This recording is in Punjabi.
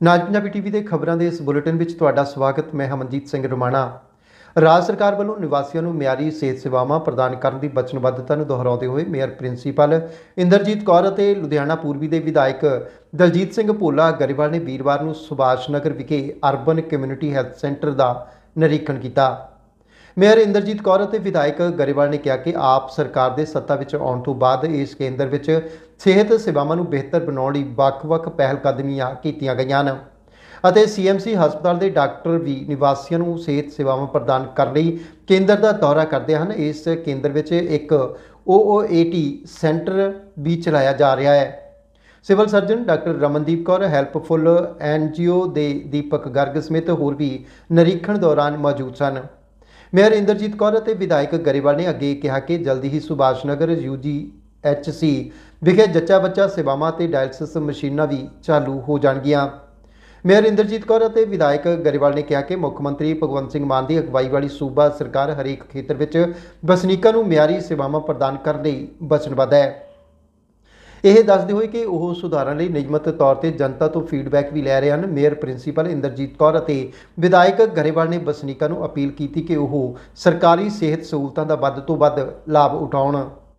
ਨਾਜ ਪੰਜਾਬੀ ਟੀਵੀ ਦੇ ਖਬਰਾਂ ਦੇ ਇਸ ਬੁਲੇਟਿਨ ਵਿੱਚ ਤੁਹਾਡਾ ਸਵਾਗਤ, ਮੈਂ ਹਮਨਜੀਤ ਸਿੰਘ ਰਮਾਣਾ। ਰਾਜ ਸਰਕਾਰ ਵੱਲੋਂ ਨਿਵਾਸੀਆਂ ਨੂੰ ਮਿਆਰੀ ਸਿਹਤ ਸੇਵਾਵਾਂ ਪ੍ਰਦਾਨ ਕਰਨ ਦੀ ਵਚਨਬੱਧਤਾ ਨੂੰ ਦੁਹਰਾਉਂਦੇ ਹੋਏ ਮੇਅਰ ਪ੍ਰਿੰਸੀਪਲ ਇੰਦਰਜੀਤ ਕੌਰ ਅਤੇ ਲੁਧਿਆਣਾ ਪੂਰਬੀ ਦੇ ਵਿਧਾਇਕ ਦਲਜੀਤ ਸਿੰਘ ਭੋਲਾ ਗਰੇਵਾਲ ਨੇ ਵੀਰਵਾਰ ਨੂੰ ਸੁਭਾਸ਼ ਨਗਰ ਵਿਖੇ ਅਰਬਨ ਕਮਿਊਨਿਟੀ ਹੈਲਥ ਸੈਂਟਰ ਦਾ ਨਿਰੀਖਣ ਕੀਤਾ। ਮੇਅਰ ਇੰਦਰਜੀਤ ਕੌਰ ਅਤੇ ਵਿਧਾਇਕ ਗਰੇਵਾਲ ਨੇ ਕਿਹਾ ਕਿ ਆਪ ਸਰਕਾਰ ਦੇ ਸੱਤਾ ਵਿੱਚ ਆਉਣ ਤੋਂ ਬਾਅਦ ਇਸ ਕੇਂਦਰ ਵਿੱਚ ਸਿਹਤ ਸੇਵਾਵਾਂ ਨੂੰ ਬਿਹਤਰ ਬਣਾਉਣ ਲਈ ਵੱਖ-ਵੱਖ ਪਹਿਲਕਦਮੀਆਂ ਕੀਤੀਆਂ ਗਈਆਂ ਹਨ। ਅਤੇ ਸੀਐਮਸੀ ਹਸਪਤਾਲ ਦੇ ਡਾਕਟਰ ਵੀ ਨਿਵਾਸੀਆਂ ਨੂੰ ਸਿਹਤ ਸੇਵਾਵਾਂ ਪ੍ਰਦਾਨ ਕਰਨ ਲਈ ਕੇਂਦਰ ਦਾ ਦੌਰਾ ਕਰਦੇ ਹਨ। ਇਸ ਕੇਂਦਰ ਵਿੱਚ ਇੱਕ OOAT ਸੈਂਟਰ ਵੀ ਚਲਾਇਆ ਜਾ ਰਿਹਾ ਹੈ। Civil surgeon doctor Ramandeep Kaur, helpful NGO ਦੇ ਦੀਪਕ ਗਰਗ ਸਮੇਤ ਹੋਰ ਵੀ ਨਿਰੀਖਣ ਦੌਰਾਨ ਮੌਜੂਦ ਸਨ। ਮੇਅਰ ਇੰਦਰਜੀਤ ਕੌਰ ਅਤੇ ਵਿਧਾਇਕ ਗਰੇਵਾਲ ਨੇ ਅੱਗੇ ਕਿਹਾ ਕਿ ਜਲਦੀ ਹੀ ਸੁਭਾਸ਼ ਨਗਰ ਯੂਜੀਐਚਸੀ ਵਿਖੇ ਜੱਚਾ ਬੱਚਾ ਸੇਵਾਵਾਂ ਤੇ ਡਾਇਲਸਿਸ ਮਸ਼ੀਨਾਂ ਵੀ ਚਾਲੂ ਹੋ ਜਾਣਗੀਆਂ। ਮੇਅਰ ਇੰਦਰਜੀਤ ਕੌਰ ਅਤੇ ਵਿਧਾਇਕ ਗਰੇਵਾਲ ਨੇ ਕਿਹਾ ਕਿ ਮੁੱਖ ਮੰਤਰੀ ਭਗਵੰਤ ਸਿੰਘ ਮਾਨ ਦੀ ਅਗਵਾਈ ਵਾਲੀ ਸੂਬਾ ਸਰਕਾਰ ਹਰੇਕ ਖੇਤਰ ਵਿੱਚ ਵਸਨੀਕਾਂ ਨੂੰ ਮਿਆਰੀ ਸੇਵਾਵਾਂ ਪ੍ਰਦਾਨ ਕਰਨ ਲਈ ਵਚਨਬੱਧ ਹੈ। ਇਹ ਦੱਸਦੇ ਹੋਏ ਕਿ ਉਹ ਸੁਧਾਰਾਂ ਲਈ ਨਿਯਮਤ ਤੌਰ ਤੇ ਜਨਤਾ ਤੋਂ ਫੀਡਬੈਕ ਵੀ ਲੈ ਰਹੇ ਹਨ। ਮੇਅਰ ਪ੍ਰਿੰਸੀਪਲ ਇੰਦਰਜੀਤ ਕੌਰ ਅਤੇ ਵਿਧਾਇਕ ਗਰੇਵਾਲ ਨੇ ਵਸਨੀਕਾਂ ਨੂੰ ਅਪੀਲ ਕੀਤੀ ਕਿ ਉਹ ਸਰਕਾਰੀ ਸਿਹਤ ਸਹੂਲਤਾਂ ਦਾ ਵੱਧ ਤੋਂ ਵੱਧ ਲਾਭ ਉਠਾਉਣ।